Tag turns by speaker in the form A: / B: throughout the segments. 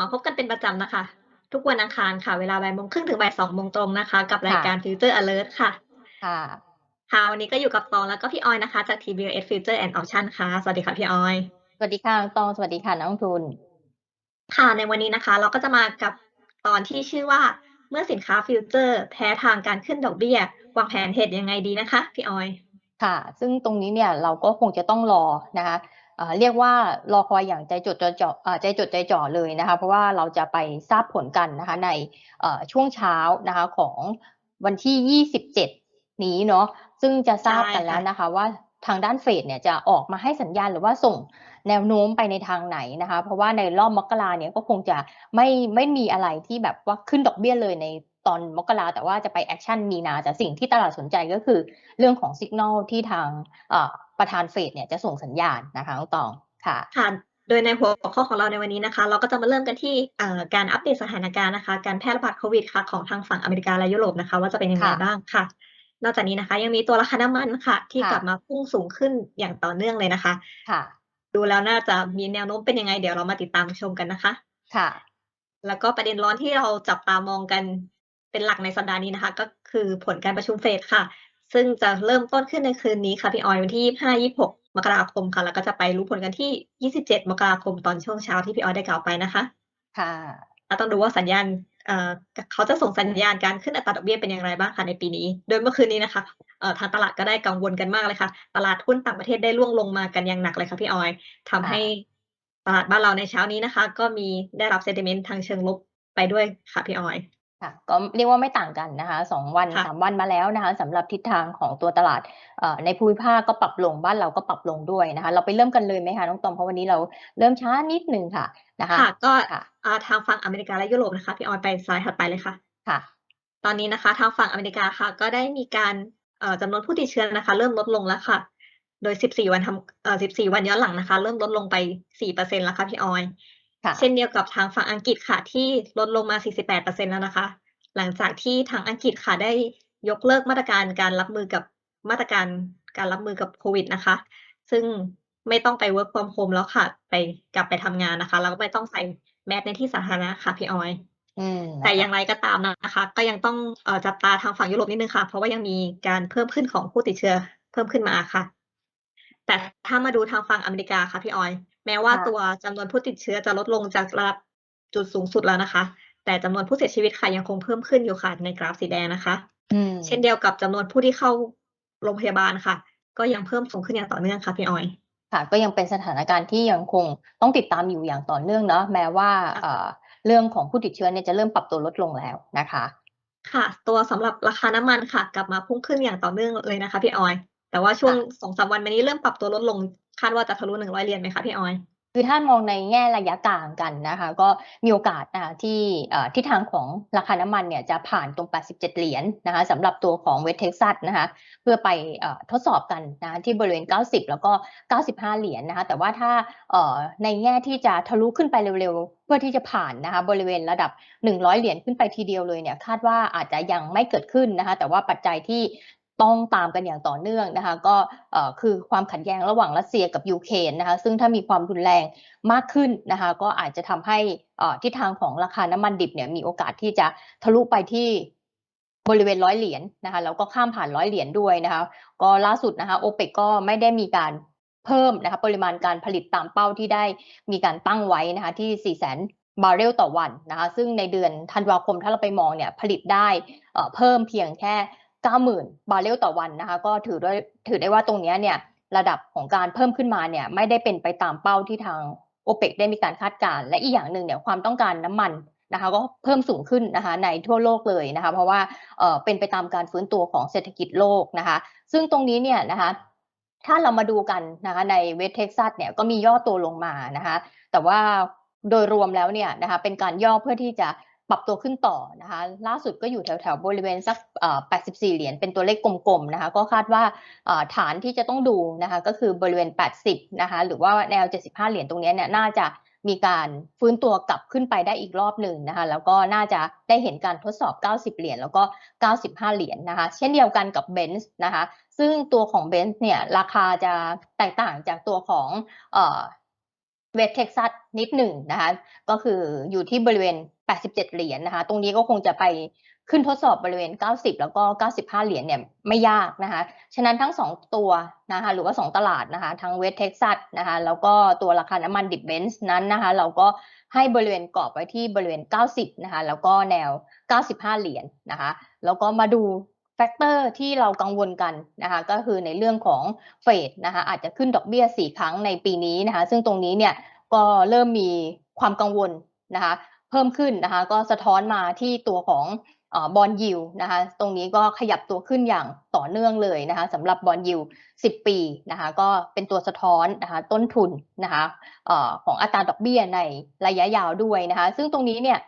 A: มาพบกันเป็นประจำนะคะ ทุกวันอังคารค่ะ เวลาบ่ายโมงครึ่งถึงบ่ายสองโมงตรงนะคะ กับรายการ Future Alert ค่ะ
B: ค่ะ
A: ค่ะวันนี้ก็อยู่กับตองแล้วก็พี่ออยนะคะ จาก TBS Future and Option ค่ะ สวัสดีค่ะพี่ออย
B: สวัสดีค่ะน้องตองสวัสดีค่ะนักลงทุน
A: ค่ะในวันนี้นะคะ เราก็จะมากับตอนที่ชื่อว่าเมื่อสินค้าฟิวเจอร์ แพ้ทางการขึ้นดอกเบี้ยวางแผนเทรดยังไงดีนะคะ พี่ออย
B: ค่ะ ซึ่งตรงนี้เนี่ยเราก็คงจะต้องรอนะคะ เอ่อเรียกว่ารอคอยอย่างใจจดใจจ่อเอ่อใจจดใจจ่อเลยนะคะ เพราะว่าเราจะไปทราบผลกันนะคะในเอ่อช่วงเช้านะคะของวันที่ 27 นี้เนาะซึ่งจะทราบกัน
A: ใช่ค่ะ
B: แล้วนะคะว่าทางด้านเฟดเนี่ยจะออกมาให้สัญญาณหรือว่าส่งแนวโน้มไปในทางไหนนะคะ เพราะว่าในรอบมกราเนี่ยก็คงจะไม่ไม่มีอะไรที่แบบว่าขึ้นดอกเบี้ยเลยใน ตอนมกราแต่ว่าจะไปแอคชั่นมีนาแต่สิ่งที่ตลาดสนใจก็คือเรื่องของสัญญาณที่ทางเอ่อประธานเฟดเนี่ยจะส่งสัญญาณนะคะน้องตองค่ะ
A: ค่ะโดยในหัวข้อของเราในวันนี้นะคะ เราก็จะมาเริ่มกันที่เอ่อการอัปเดตสถานการณ์นะคะ การแพร่ระบาดโควิดค่ะของทางฝั่งอเมริกาและยุโรปนะคะ ว่าจะเป็นยังไง
B: ค่ะ
A: บ้างค่ะ นอกจากนี้นะคะ ยังมีตัวราคาน้ำมันค่ะ ที่
B: ค่ะ
A: กลับมาพุ่งสูงขึ้นอย่างต่อเนื่องเลยนะคะ
B: ค่ะ
A: ดูแล้วน่าจะมีแนวโน้มเป็นยังไง เดี๋ยวเรามาติดตามชมกันนะคะ
B: ค่ะ
A: แล้วก็ประเด็นร้อนที่เราจับตามองกัน เป็นหลักในสัปดาห์นี้นะคะ ก็คือผลการประชุมเฟดค่ะ ซึ่งจะเริ่มต้นขึ้นในคืนนี้ค่ะ พี่ออยวันที่ 25-26 มกราคมค่ะ แล้วก็จะไปรู้ผลกันที่ 27 มกราคมตอนช่วงเช้าที่พี่ออยได้กล่าวไปนะคะ
B: ค่ะ
A: เราต้องดูว่าสัญญาณเอ่อเขาจะส่งสัญญาณการขึ้นอัตราดอกเบี้ยเป็นอย่างไรบ้างค่ะในปีนี้ โดยเมื่อคืนนี้นะคะเอ่อทางตลาดก็ได้กังวลกันมากเลยค่ะ ตลาดหุ้นต่างประเทศได้ร่วงลงมากันอย่างหนักเลยค่ะพี่ออยทำให้ตลาดบ้านเราในเช้านี้นะคะ ก็มีได้รับ sentiment ทางเชิงลบไปด้วยค่ะพี่ออย
B: ค่ะก็เรียกว่าไม่ต่างกันนะคะสองวัน
A: ค่ะ
B: สามวันมาแล้วนะคะสำหรับทิศทางของตัวตลาดเอ่อในภูมิภาคก็ปรับลงบ้านเราก็ปรับลงด้วยนะคะ เราไปเริ่มกันเลยไหมคะน้องตองเพราะวันนี้เราเริ่มช้านิดนึงค่ะนะคะ
A: ค่ะก็
B: ค่ะ
A: อ่าทางฝั่งอเมริกาและยุโรปนะคะพี่ออยไปสไลด์ถัดไปเลยค่ะ
B: ค่ะ
A: ตอนนี้นะคะทางฝั่งอเมริกาค่ะก็ได้มีการเอ่อจำนวนผู้ติดเชื้อนะคะ เริ่มลดลงแล้วค่ะ โดย 14 วันทำเอ่อ14 วันย้อนหลังนะคะ เริ่มลดลงไป 4%แล้วค่ะพี่ออย
B: ค่ะ
A: เช่นเดียวกับทางฝั่งอังกฤษค่ะที่ลดลงมา 48%แล้วนะคะ หลังจากที่ทางอังกฤษค่ะได้ยกเลิกมาตรการการรับมือกับมาตรการการรับมือกับโควิดนะคะ ซึ่งไม่ต้องไป work from home แล้วค่ะ ไปกลับไปทำงานนะคะ แล้วก็ไม่ต้องใส่แมสในที่สาธารณะค่ะพี่ออย
B: อืม
A: แต่
B: นะคะ
A: อย่างไรก็ตามนะคะ ก็ยังต้องเอ่อจับตาทางฝั่งยุโรปนิดนึงค่ะ เพราะว่ายังมีการเพิ่มขึ้นของผู้ติดเชื้อเพิ่มขึ้นมาค่ะ แต่ถ้ามาดูทางฝั่งอเมริกาค่ะพี่ออย แม้ว่า
B: ค่ะ
A: ตัวจำนวนผู้ติดเชื้อจะลดลงจากระดับจุดสูงสุดแล้วนะคะ แต่จำนวนผู้เสียชีวิตค่ะยังคงเพิ่มขึ้นอยู่ค่ะในกราฟสีแดงนะคะ
B: อืม
A: เช่นเดียวกับจำนวนผู้ที่เข้าโรงพยาบาลค่ะ ก็ยังเพิ่มสูงขึ้นอย่างต่อเนื่องค่ะพี่ออย
B: ค่ะก็ยังเป็นสถานการณ์ที่ยังคงต้องติดตามอยู่อย่างต่อเนื่องเนาะแม้ว่า
A: ค่ะ
B: เอ่อเรื่องของผู้ติดเชื้อเนี่ยจะเริ่มปรับตัวลดลงแล้วนะคะ
A: ค่ะ ตัวสำหรับราคาน้ำมันค่ะ กลับมาพุ่งขึ้นอย่างต่อเนื่องเลยนะคะพี่ออย แต่ว่าช่วงสองสามวันมานี้เริ่มปรับตัวลดลง คาดว่าจะทะลุหนึ่งร้อยเหรียญไหมคะพี่ออย
B: คือถ้ามองในแง่ระยะกลางกันนะคะ ก็มีโอกาสนะคะที่เอ่ทิศทางของราคาน้ำมันเนี่ยจะผ่านตรง 87 เหรียญนะคะสำหรับตัวของเวสเท็กซัสนะคะ เพื่อไปอทดสอบกันนะะที่บริเวณ 90 แล้วก็ 95 เหรียญนะคะ แต่ว่าถ้าในแง่ที่จะทะลุขึ้นไปเร็วๆ เพื่อที่จะผ่านนะคะบริเวณระดับ 100 เหรียญขึ้นไปทีเดียวเลยเนี่ยคาดว่าอาจจะยังไม่เกิดขึ้นนะคะ แต่ว่าปัจจัยที่ ต้องตามกันอย่างต่อเนื่องนะคะ ก็คือความขัดแย้งระหว่างรัสเซียกับยูเครนนะคะ ซึ่งถ้ามีความรุนแรงมากขึ้นนะคะ ก็อาจจะทำให้เอ่ทิศทางของราคาน้ำมันดิบเนี่ยมีโอกาสที่จะทะลุไปที่บริเวณร้อยเหรียญนะคะแล้วก็ข้ามผ่านร้อยเหรียญด้วยนะคะ ก็ล่าสุดนะคะโอเปกก็ไม่ได้มีการเพิ่มนะคะปริมาณการผลิตตามเป้าที่ได้มีการตั้งไว้นะคะที่ 4 0 0 0 0 0 บาร์เรลต่อวันนะคะ ซึ่งในเดือนธันวาคมถ้าเราไปมองเนี่ยผลิตได้เพิ่มเพียงแค่ 90,000 บาร์เรลต่อวันนะคะ ก็ถือได้ถือได้ว่าตรงนี้เนี่ยระดับของการเพิ่มขึ้นมาเนี่ยไม่ได้เป็นไปตามเป้าที่ทางโอเปกได้มีการคาดการณ์และอีกอย่างหนึ่งเนี่ยความต้องการน้ำมันนะคะก็เพิ่มสูงขึ้นนะคะในทั่วโลกเลยนะคะเพราะว่าเอ่อเป็นไปตามการฟื้นตัวของเศรษฐกิจโลกนะคะ ซึ่งตรงนี้เนี่ยนะคะถ้าเรามาดูกันนะคะในเวสเท็กซัสเนี่ยก็มีย่อตัวลงมานะคะแต่ว่าโดยรวมแล้วเนี่ยนะคะเป็นการย่อเพื่อที่จะ ปรับตัวขึ้นต่อนะคะ ล่าสุดก็อยู่แถวๆบริเวณสัก 84 เหรียญเป็นตัวเลขกลมๆนะคะ ก็คาดว่าฐานที่จะต้องดูนะคะ ก็คือบริเวณ 80 นะคะ หรือว่าแนว 75 เหรียญตรงนี้เนี่ยน่าจะมีการฟื้นตัวกลับขึ้นไปได้อีกรอบหนึ่งนะคะ แล้วก็น่าจะได้เห็นการทดสอบ 90 เหรียญแล้วก็ 95 เหรียญนะคะ เช่นเดียวกันกับเบนซ์นะคะ ซึ่งตัวของเบนซ์เนี่ยราคาจะแตกต่างจากตัวของเวสเท็กซัสนิดหนึ่งนะคะ ก็คืออยู่ที่บริเวณ 87 เหรียญนะคะ ตรงนี้ก็คงจะไปขึ้นทดสอบบริเวณ 90 แล้วก็ 95 เหรียญเนี่ยไม่ยากนะคะ ฉะนั้นทั้ง 2 ตัวนะคะหรือว่า 2 ตลาดนะคะ ทั้งเวสเท็กซัสนะคะ แล้วก็ตัวราคาน้ำมันดิบเบนซ์นั้นนะคะ เราก็ให้บริเวณกรอบไว้ที่บริเวณ 90 นะคะ แล้วก็แนว 95 เหรียญนะคะ แล้วก็มาดูแฟกเตอร์ที่เรากังวลกันนะคะก็คือในเรื่องของเฟดนะคะอาจจะขึ้นดอกเบี้ย 4 ครั้งในปีนี้นะคะ ซึ่งตรงนี้เนี่ยก็เริ่มมีความกังวลนะคะ เพิ่มขึ้นนะคะ ก็สะท้อนมาที่ตัวของบอลยิวนะคะ ตรงนี้ก็ขยับตัวขึ้นอย่างต่อเนื่องเลยนะคะสำหรับบอลยิว 10 ปีนะคะ ก็เป็นตัวสะท้อนนะคะต้นทุนนะคะออของอัตราดอกเบี้ยในระยะยาวด้วยนะคะ ซึ่งตรงนี้เนี่ย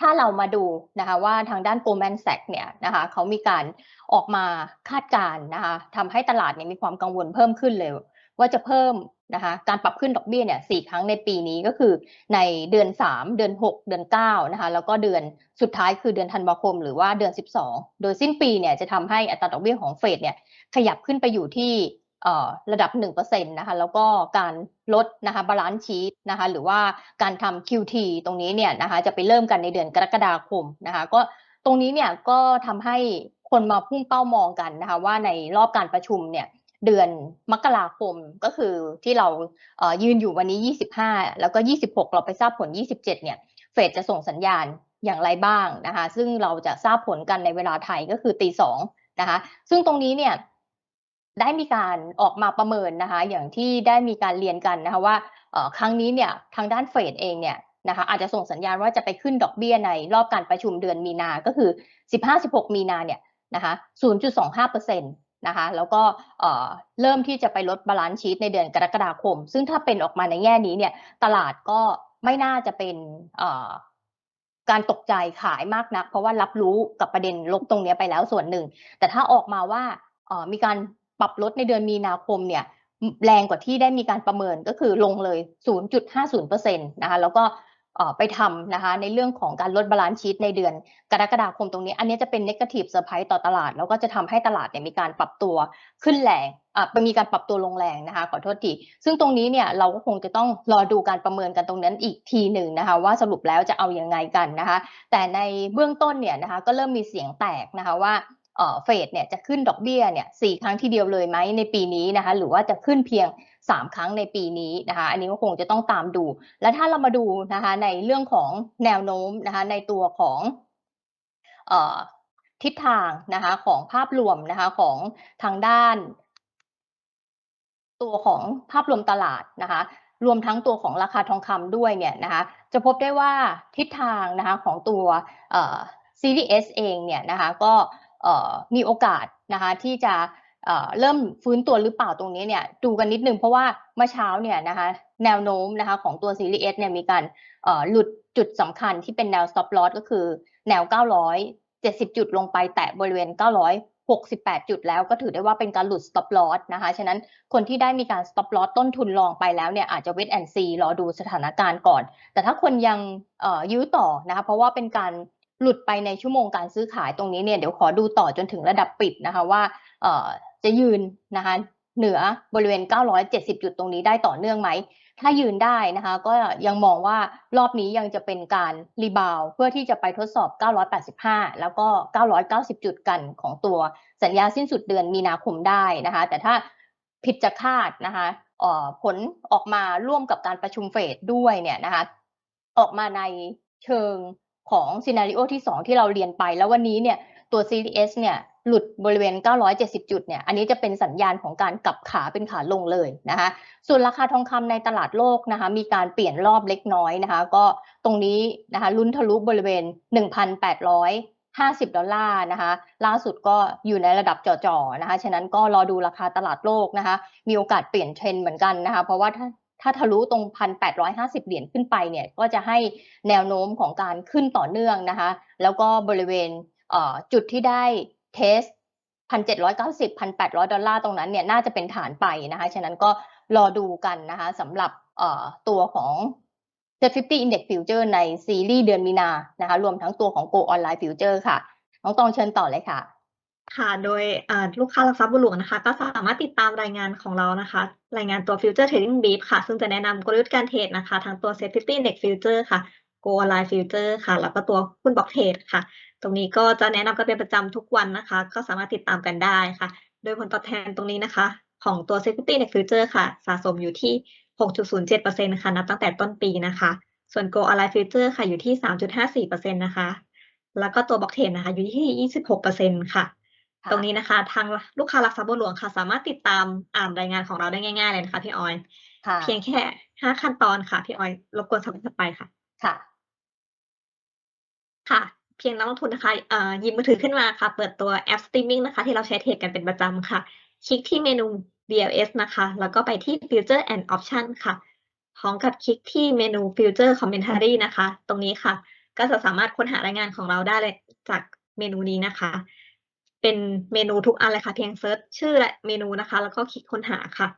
B: ถ้าเรามาดูนะคะว่าทางด้าน Goldman Sachs เนี่ยนะคะเขามีการออกมาคาดการณ์นะคะทำให้ตลาดเนี่ยมีความกังวลเพิ่มขึ้นเลย ว่าจะเพิ่ม นะคะการปรับขึ้นดอกเบี้ยเนี่ยสี่ครั้งในปีนี้ก็คือในเดือน 3 เดือน 6 เดือน9นะคะแล้วก็เดือนสุดท้ายคือเดือนธันวาคม หรือว่าเดือน 12 โดยสิ้นปีเนี่ยจะทำให้อัตราดอกเบี้ยของเฟดเนี่ยขยับขึ้นไปอยู่ที่ระดับ1%นะคะแล้วก็การลดนะคะบาลานซ์ชีตนะคะหรือว่าการทำ QT ตรงนี้เนี่ยนะคะจะไปเริ่มกันในเดือนกรกฎาคมนะคะก็ตรงนี้เนี่ยก็ทำให้คนมาพุ่งเป้ามองกันนะคะว่าในรอบการประชุมเนี่ย เดือนมกราคมก็คือที่เรายืนอยู่วันนี้ 25 แล้วก็ 26 เราไปทราบผล 27 เนี่ย เฟดจะส่งสัญญาณอย่างไรบ้างนะคะ ซึ่งเราจะทราบผลกันในเวลาไทยก็คือตีสองนะคะ ซึ่งตรงนี้เนี่ยได้มีการออกมาประเมินนะคะ อย่างที่ได้มีการเรียนกันนะคะว่าครั้งนี้เนี่ยทางด้านเฟดเองเนี่ยนะคะอาจจะส่งสัญญาณว่าจะไปขึ้นดอกเบี้ยในรอบการประชุมเดือนมีนา ก็คือ 15-16 มีนาเนี่ยนะคะ 0.25%น นะคะแล้วก็เริ่มที่จะไปลดบาลานซ์ชีตในเดือนกรกฎาคม ซึ่งถ้าเป็นออกมาในแง่นี้เนี่ยตลาดก็ไม่น่าจะเป็นการตกใจขายมากนัก เพราะว่ารับรู้กับประเด็นลบตรงนี้ไปแล้วส่วนหนึ่ง แต่ถ้าออกมาว่ามีการปรับลดในเดือนมีนาคมเนี่ยแรงกว่าที่ได้มีการประเมินก็คือลงเลย 0.50%นะคะแล้วก็ ไปทำนะคะในเรื่องของการลดบาลานซ์ชีตในเดือนกรกฎาคมตรงนี้ อันนี้จะเป็นเนกาทีฟเซอร์ไพรส์ต่อตลาด แล้วก็จะทำให้ตลาดเนี่ยมีการปรับตัวขึ้นแรงอ่ามีการปรับตัวลงแรงนะคะขอโทษทีซึ่งตรงนี้เนี่ยเราก็คงจะต้องรอดูการประเมินกันตรงนั้นอีกทีหนึ่งนะคะว่าสรุปแล้วจะเอาอยัางไงกันนะคะ แต่ในเบื้องต้นเนี่ยนะคะก็เริ่มมีเสียงแตกนะคะว่าเฟดเนี่ยจะขึ้นดอกเบี้ยเนี่ยสี่ครั้งที่เดียวเลยไหมในปีนี้นะคะหรือว่าจะขึ้นเพียง 3 ครั้งในปีนี้นะคะ อันนี้ก็คงจะต้องตามดู และถ้าเรามาดูนะคะในเรื่องของแนวโน้มนะคะในตัวของอทิศทางนะคะของภาพรวมนะคะของทางด้าน ตัวของภาพรวมตลาดนะคะรวมทั้งตัวของราคาทองคำด้วยเนี่ยนะคะจะพบได้ว่าทิศทางนะคะของตัวซีรีส์เองเนี่ยนะคะก็มีโอกาสนะคะที่จะ เริ่มฟื้นตัวหรือเปล่าตรงนี้เนี่ยดูกันนิดนึงเพราะว่าเมื่อเช้าเนี่ยนะคะแนวโน้มนะคะของตัวซีรีส์เนี่ยมีการหลุดจุดสำคัญที่เป็นแนว stop loss ก็คือแนว 970 จุดลงไปแตะบริเวณ 968 จุดแล้วก็ถือได้ว่าเป็นการหลุด stop loss นะคะฉะนั้นคนที่ได้มีการ stop loss ต้นทุนลองไปแล้วเนี่ยอาจจะ wait and see รอดูสถานการณ์ก่อน แต่ถ้าคนยังยื้อต่อนะคะเพราะว่าเป็นการ หลุดไปในชั่วโมงการซื้อขายตรงนี้เนี่ยเดี๋ยวขอดูต่อจนถึงระดับปิดนะคะว่าจะยืนนะคะเหนือบริเวณ 970 จุดตรงนี้ได้ต่อเนื่องไหม ถ้ายืนได้นะคะ ก็ยังมองว่ารอบนี้ยังจะเป็นการรีบาวเพื่อที่จะไปทดสอบ 985 แล้วก็ 990 จุดกันของตัวสัญญาสิ้นสุดเดือนมีนาคมได้นะคะ แต่ถ้าผิดจากคาดนะคะผลออกมาร่วมกับการประชุมเฟดด้วยเนี่ยนะคะ ออกมาในเชิง ของซีนารีโอที่ 2 ที่เราเรียนไป แล้ววันนี้เนี่ยตัว CDS เนี่ยหลุดบริเวณ 970 จุดเนี่ยอันนี้จะเป็นสัญญาณของการกลับขาเป็นขาลงเลยนะคะส่วนราคาทองคำในตลาดโลกนะคะมีการเปลี่ยนรอบเล็กน้อยนะคะก็ตรงนี้นะคะลุ้นทะลุบริเวณ 1,850 ดอลลาร์นะคะ ล่าสุดก็อยู่ในระดับจ่อๆนะคะ ฉะนั้นก็รอดูราคาตลาดโลกนะคะ มีโอกาสเปลี่ยนเทรนด์เหมือนกันนะคะ เพราะว่า ถ้าทะลุตรง 1,850 เหรียญขึ้นไปเนี่ยก็จะให้แนวโน้มของการขึ้นต่อเนื่องนะคะ แล้วก็บริเวณจุดที่ได้เทสพันเจ็ดร้อยเก้าสิบพันแปดร้อยดอลลาร์ตรงนั้นเนี่ยน่าจะเป็นฐานไปนะคะ ฉะนั้นก็รอดูกันนะคะสำหรับตัวของ Set 50 Index Future ในซีรีส์เดือนมีนานะคะ รวมทั้งตัวของ Go Online Future ค่ะ น้องตองเชิญต่อเลยค่ะ
A: ค่ะ โดยอ่าลูกค้าหลักทรัพย์บัวหลวงนะคะ ก็สามารถติดตามรายงานของเรานะคะ รายงานตัว Future Trading Brief ค่ะ ซึ่งจะแนะนำกลยุทธ์การเทรดนะคะ ทั้งตัว Set 50 Index Future ค่ะ Go Online Future ค่ะ แล้วก็ตัวหุ้น Block Trade ค่ะ ตรงนี้ก็จะแนะนำกันเป็นประจำทุกวันนะคะ ก็สามารถติดตามกันได้ค่ะ โดยผลตอบแทนตรงนี้นะคะ ของตัว Set 50 Index Future ค่ะ สะสมอยู่ที่ 6.07%ค่ะนับตั้งแต่ต้นปีนะคะ ส่วน Go Online Future ค่ะอยู่ที่ 3.54%นะคะแล้วก็ตัว Block Trade นะคะอยู่ที่ 26%ค่ะ ตรงนี้นะคะ ทางลูกค้าหลักทรัพย์บัวหลวงค่ะ สามารถติดตามอ่านรายงานของเราได้ง่ายๆเลยนะคะพี่ออย
B: ค่ะ
A: เพียงแค่5ขั้นตอนค่ะพี่ออยรบกวนสไลด์ถัดไปค่ะ
B: ค่ะ
A: ค่ะเพียงนักลงทุนนะคะเอ่อหยิบมือถือขึ้นมาค่ะ เปิดตัวแอปสตรีมมิงนะคะ ที่เราใช้เทรดกันเป็นประจำค่ะ คลิกที่เมนู BLS นะคะ แล้วก็ไปที่ Future and Option ค่ะ พร้อมกับคลิกที่เมนู Future Commentary นะคะ ตรงนี้ค่ะ ก็จะสามารถค้นหารายงานของเราได้เลยจากเมนูนี้นะคะ เป็นเมนูทุกอันเลยค่ะ เพียงเซิร์ชชื่อและเมนูนะคะ แล้วก็คลิกค้นหาค่ะ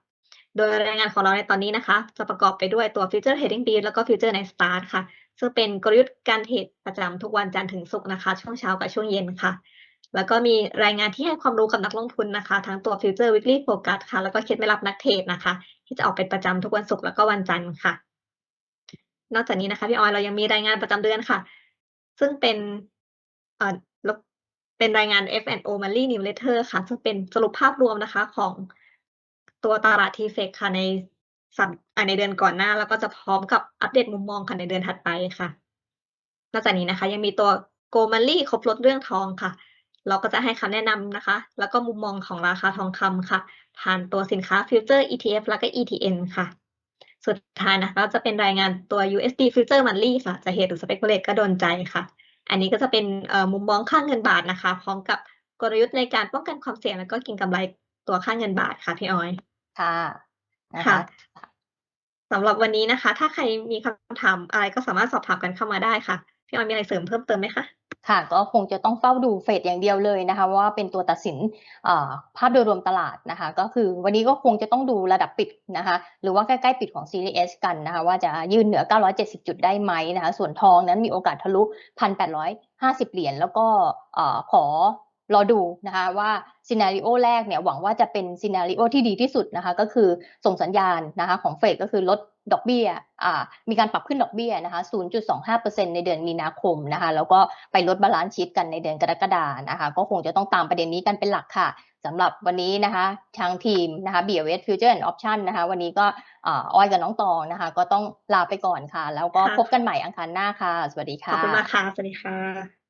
A: โดยรายงานของเราในตอนนี้นะคะ จะประกอบไปด้วยตัว Future Trading Brief แล้วก็ Future Night Start ค่ะ ซึ่งเป็นกลยุทธ์การเทรดประจำทุกวันจันทร์ถึงศุกร์นะคะ ช่วงเช้ากับช่วงเย็นค่ะ แล้วก็มีรายงานที่ให้ความรู้กับนักลงทุนนะคะ ทั้งตัว Future Weekly Focus ค่ะ แล้วก็เคล็ดไม่ลับนักเทรดนะคะ ที่จะออกเป็นประจำทุกวันศุกร์แล้วก็วันจันทร์ค่ะ นอกจากนี้นะคะพี่ออยเรายังมีรายงานประจำเดือนค่ะ ซึ่งเป็น เป็นรายงาน F&O Monthly Newsletter ค่ะ ซึ่งเป็นสรุปภาพรวมนะคะของตัวตลาด TFX ค่ะในสัปในเดือนก่อนหน้า แล้วก็จะพร้อมกับอัปเดตมุมมองค่ะในเดือนถัดไปค่ะ นอกจากนี้นะคะ ยังมีตัว Go Monthly ครบรสเรื่องทองค่ะ เราก็จะให้คำแนะนำนะคะ แล้วก็มุมมองของราคาทองคำค่ะ ผ่านตัวสินค้า Future ETF แล้วก็ ETN ค่ะ สุดท้ายนะคะจะเป็นรายงานตัว USD Future Monthly ค่ะ จะ Hedge หรือ Speculate ก็โดนใจค่ะ อันนี้ก็จะเป็นเอ่อมุมมองค่าเงินบาทนะคะ พร้อมกับกลยุทธ์ในการป้องกันความเสี่ยงแล้วก็เก็งกำไรตัวค่าเงินบาทค่ะพี่ออย
B: ค่ะนะ
A: ค่ะ
B: คะ
A: สำหรับวันนี้นะคะ ถ้าใครมีคำถามอะไรก็สามารถสอบถามกันเข้ามาได้ค่ะ พี่ออยมีอะไรเสริมเพิ่มเติมไหมคะ
B: ค่ะก็คงจะต้องเฝ้าดูเฟดอย่างเดียวเลยนะคะว่าเป็นตัวตัดสินภาพโดยรวมตลาดนะคะ ก็คือวันนี้ก็คงจะต้องดูระดับปิดนะคะ หรือว่าใกล้ ๆ ปิดของ Series กันนะคะ ว่าจะยืนเหนือ 970 จุดได้ไหมนะคะ ส่วนทองนั้นมีโอกาสทะลุ 1,850 เหรียญแล้วก็ขอรอดูนะคะว่า Scenario แรกเนี่ยหวังว่าจะเป็น Scenario ที่ดีที่สุดนะคะ ก็คือส่งสัญญาณนะคะของเฟดก็คือลด ดอกเบี้ยอ่ามีการปรับขึ้นดอกเบี้ยนะคะ 0.25%ในเดือนมีนาคมนะคะ แล้วก็ไปลด Balance Sheet กันในเดือนกรกฎานะคะ ก็คงจะต้องตามประเด็นนี้กันเป็นหลักค่ะสำหรับวันนี้นะคะทางทีมนะคะ BLS Future and Option นะคะ วันนี้ก็อ่าออยกับน้องตองนะคะ ก็ต้องลาไปก่อนค่ะ แล้วก็
A: ค่ะ
B: พบกันใหม่อังคารหน้าค่ะ สวัสดี
A: ข
B: ค่
A: อบคุณมากะค่ะ สวัสดีค่ะ